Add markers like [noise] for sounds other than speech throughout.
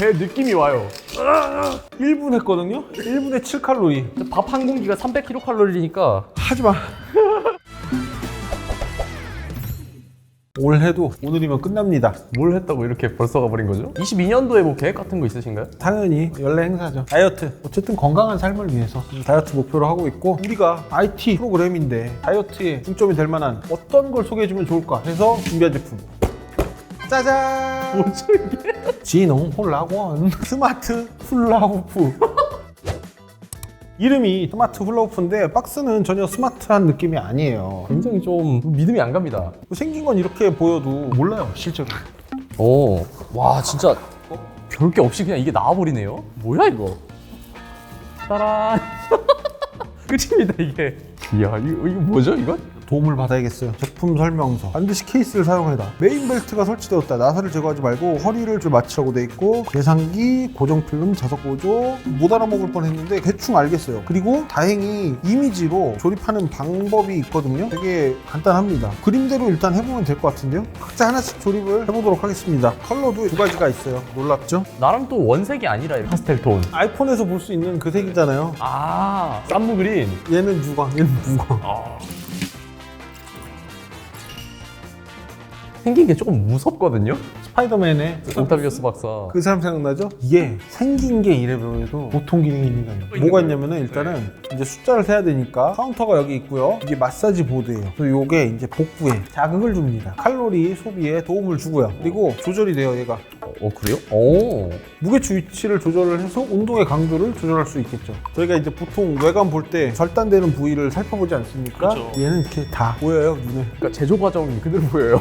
배 느낌이 와요. 1분 했거든요? 1분에 7칼로리. 밥 한 공기가 300kcal니까 하지 마. 올해도 오늘이면 끝납니다. 뭘 했다고 이렇게 벌써 가버린 거죠? 22년도에 뭐 계획 같은 거 있으신가요? 당연히 연례 행사죠. 다이어트. 어쨌든 건강한 삶을 위해서 다이어트 목표로 하고 있고 우리가 IT 프로그램인데 다이어트에 중점이 될 만한 어떤 걸 소개해주면 좋을까 해서 준비한 제품. 짜잔! 뭐죠 이게? 진홍 홀라원 스마트 훌라후프 이름이 스마트 훌라후프인데 박스는 전혀 스마트한 느낌이 아니에요 굉장히 좀 믿음이 안 갑니다. 생긴 건 이렇게 보여도 몰라요 실제로 오, 와 진짜 별 게 없이 그냥 이게 나와버리네요. 뭐야 이거? 따란. [laughs] 끝입니다 이게. 이야 이거, 이거 뭐죠 이거? 도움을 받아야겠어요. 제품 설명서. 반드시 케이스를 사용해라. 메인 벨트가 설치되었다. 나사를 제거하지 말고 허리를 줄 맞추라고 돼 있고 계산기 고정 필름 자석 보조 못 알아먹을 뻔했는데 대충 알겠어요. 그리고 다행히 이미지로 조립하는 방법이 있거든요. 되게 간단합니다. 그림대로 일단 해보면 될 것 같은데요. 각자 하나씩 조립을 해보도록 하겠습니다. 컬러도 두 가지가 있어요. 놀랍죠? 나랑 또 원색이 아니라 이렇게 파스텔 톤. 아이폰에서 볼 수 있는 그 색이잖아요. 아, 쌈무 그린. 얘는 유광 얘는 무광. 아. 생긴 게 조금 무섭거든요. 스파이더맨의 옥타비어스 박사. 그 사람 생각나죠? 이게 생긴 게 이래 보여도 보통 기능이 있는 게 아니에요. 뭐가 있냐면은 일단은 이제 숫자를 세야 되니까 카운터가 여기 있고요. 이게 마사지 보드예요. 그리고 이게 이제 복부에 자극을 줍니다. 칼로리 소비에 도움을 주고요. 그리고 조절이 돼요, 얘가. 어 그래요? 오. 무게추 위치를 조절을 해서 운동의 강도를 조절할 수 있겠죠. 저희가 이제 보통 외관 볼 때 절단되는 부위를 살펴보지 않습니까? 그렇죠. 얘는 이렇게 다 보여요, 눈에. 그러니까 제조 과정이 그대로 보여요.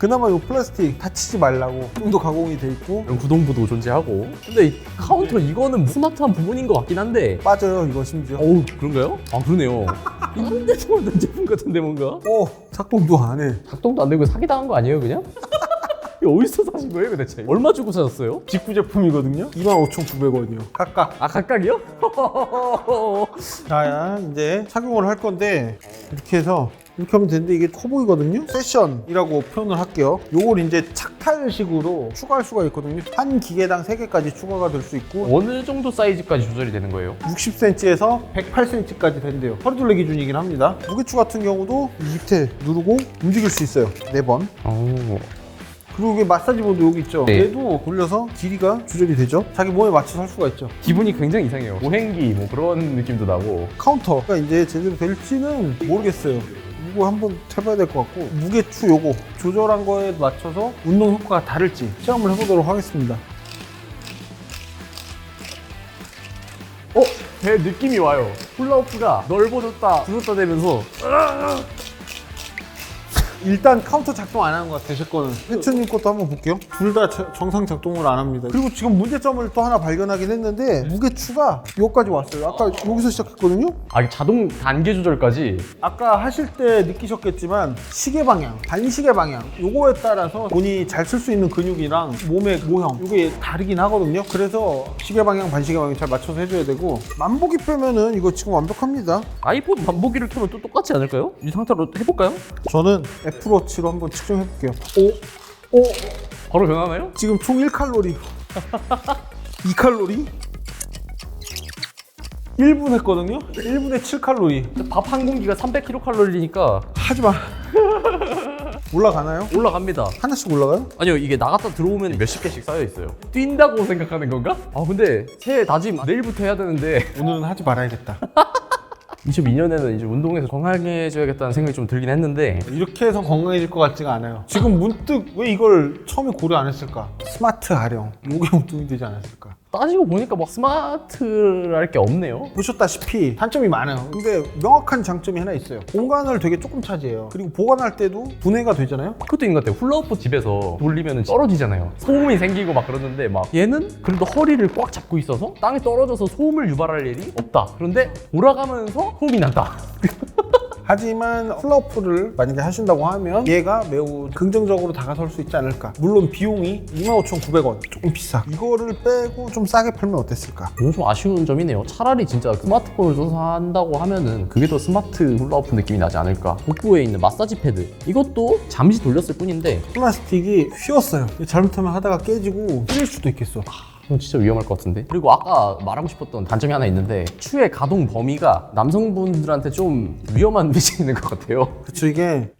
그나마 이 플라스틱 다치지 말라고 좀더 가공이 돼 있고 이런 구동부도 존재하고. 근데 이 카운터 이거는 스마트한 부분인 것 같긴 한데. 빠져요, 이거 심지어. 어우 그런가요? 아 그러네요. [laughs] 현대에서 만든 제품 같은데 뭔가? 어, 작동도 안 해. 작동도 안 되고 사기 당한 거 아니에요 그냥? 이거 어디서 사신 거예요 도대체? 얼마 주고 사셨어요? 직구 제품이거든요. 25,900원이요. 각각. 아 각각이요? [laughs] 자, 이제 착용을 할 건데 이렇게 해서 이렇게 하면 되는데 이게 커 보이거든요. 세션이라고 표현을 할게요. 요걸 이제 착탈식으로 추가할 수가 있거든요. 한 기계당 3개까지 추가가 될 수 있고 어느 정도 사이즈까지 조절이 되는 거예요? 60cm에서 108cm까지 된대요. 허리둘레 기준이긴 합니다. 무게추 같은 경우도 밑에 누르고 움직일 수 있어요. 4번. 오. 그리고 이게 마사지 보드 여기 있죠. 네. 얘도 돌려서 길이가 조절이 되죠. 자기 몸에 맞춰서 할 수가 있죠. 기분이 굉장히 이상해요. 보행기 뭐 그런 느낌도 나고. 카운터가 이제 제대로 될지는 모르겠어요. 이거 한번 해봐야 될 것 같고 무게추 요거 조절한 거에 맞춰서 운동 효과가 다를지 시험을 해보도록 하겠습니다. 어? 배 느낌이 와요. 훌라후프가 넓어졌다, 줄었다 되면서 일단 카운터 작동 안 하는 것 같아요, 제 거는. 해춘님 것도 한번 볼게요. 둘 다 정상 작동을 안 합니다. 그리고 지금 문제점을 또 하나 발견하긴 했는데 무게추가 여기까지 왔어요. 아까 여기서 시작했거든요? 아 이게 자동 단계 조절까지 아까 하실 때 느끼셨겠지만 시계 방향, 반시계 방향 요거에 따라서 본인이 잘 쓸 수 있는 근육이랑 몸의 모형 이게 다르긴 하거든요. 그래서 시계 방향, 반시계 방향 잘 맞춰서 해줘야 되고 만보기 빼면은 이거 지금 완벽합니다. 아이폰 반보기를 켜면 또 똑같지 않을까요? 이 상태로 해볼까요? 저는 애플워치로 한번 측정해 볼게요. 오, 오, 바로 변하나요? 지금 총 1칼로리, 2칼로리. 1분 했거든요? 1분에 7칼로리. 밥 한 공기가 300kcal니까 하지 마. 올라가나요? 올라갑니다. 하나씩 올라가요? 아니요 이게 나갔다 들어오면 몇십 개씩 쌓여 있어요. 뛴다고 생각하는 건가? 아 근데 새해 다짐 내일부터 해야 되는데 오늘은 하지 말아야겠다. [laughs] 22년에는 이제 운동해서 건강해져야겠다는 생각이 좀 들긴 했는데 이렇게 해서 건강해질 것 같지가 않아요. 지금 문득 왜 이걸 처음에 고려 안 했을까? 스마트 아령. 요게 엉뚱이 되지 않았을까? 따지고 보니까 막 스마트할 게 없네요. 보셨다시피 단점이 많아요. 근데 명확한 장점이 하나 있어요. 공간을 되게 조금 차지해요. 그리고 보관할 때도 분해가 되잖아요. 그것도 있는 것 같아요. 훌라후프 집에서 돌리면 떨어지잖아요. 소음이 생기고 막 그러는데 막 얘는 그래도 허리를 꽉 잡고 있어서 땅에 떨어져서 소음을 유발할 일이 없다. 그런데 돌아가면서 소음이 난다. [laughs] 하지만 플라우프를 만약에 하신다고 하면 얘가 매우 긍정적으로 다가설 수 있지 않을까. 물론 비용이 25,900원. 조금 비싸. 이거를 빼고 좀 싸게 팔면 어땠을까? 이건 좀 아쉬운 점이네요. 차라리 진짜 스마트폰을 써서 한다고 하면은 그게 더 스마트 훌라후프 느낌이 나지 않을까. 복부에 있는 마사지 패드 이것도 잠시 돌렸을 뿐인데 플라스틱이 휘었어요. 잘못하면 하다가 깨지고 찔릴 수도 있겠어. 이건 진짜 위험할 것 같은데. 그리고 아까 말하고 싶었던 단점이 하나 있는데 추의 가동 범위가 남성분들한테 좀 위험한 [laughs] 위치에 있는 것 같아요. 그쵸 이게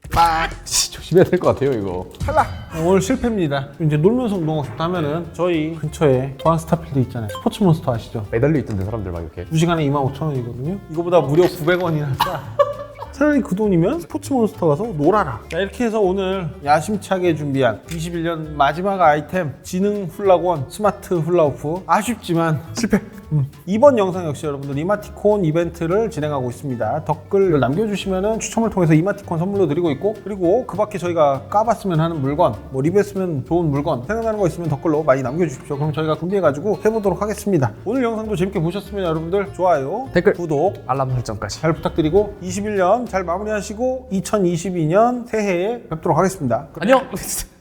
조심해야 될 것 같아요 이거. 탈락! 오늘 실패입니다. 이제 놀면서 운동하고 싶다 하면은 저희 근처에 보안스타필드 있잖아요. 스포츠몬스터 아시죠? 매달려 있던데 사람들 막 이렇게. 2시간에 25,000원이거든요. 이거보다 무려 900원이나 싸. [laughs] 차라리 그 돈이면 스포츠몬스터 가서 놀아라. 자, 이렇게 해서 오늘 야심차게 준비한 21년 마지막 아이템 지능 훌라곤 스마트 훌라후프 아쉽지만 실패. 음. 이번 영상 역시 여러분들 이마티콘 이벤트를 진행하고 있습니다. 댓글 남겨주시면 추첨을 통해서 이마티콘 선물로 드리고 있고 그리고 그 밖에 저희가 까봤으면 하는 물건 뭐 리뷰했으면 좋은 물건 생각나는 거 있으면 댓글로 많이 남겨주십시오. 그럼 저희가 준비해가지고 해보도록 하겠습니다. 오늘 영상도 재밌게 보셨으면 여러분들 좋아요, 댓글. 구독 알람 설정까지. 잘 부탁드리고 21년 잘 마무리하시고 2022년 새해에 뵙도록 하겠습니다. 안녕. [laughs]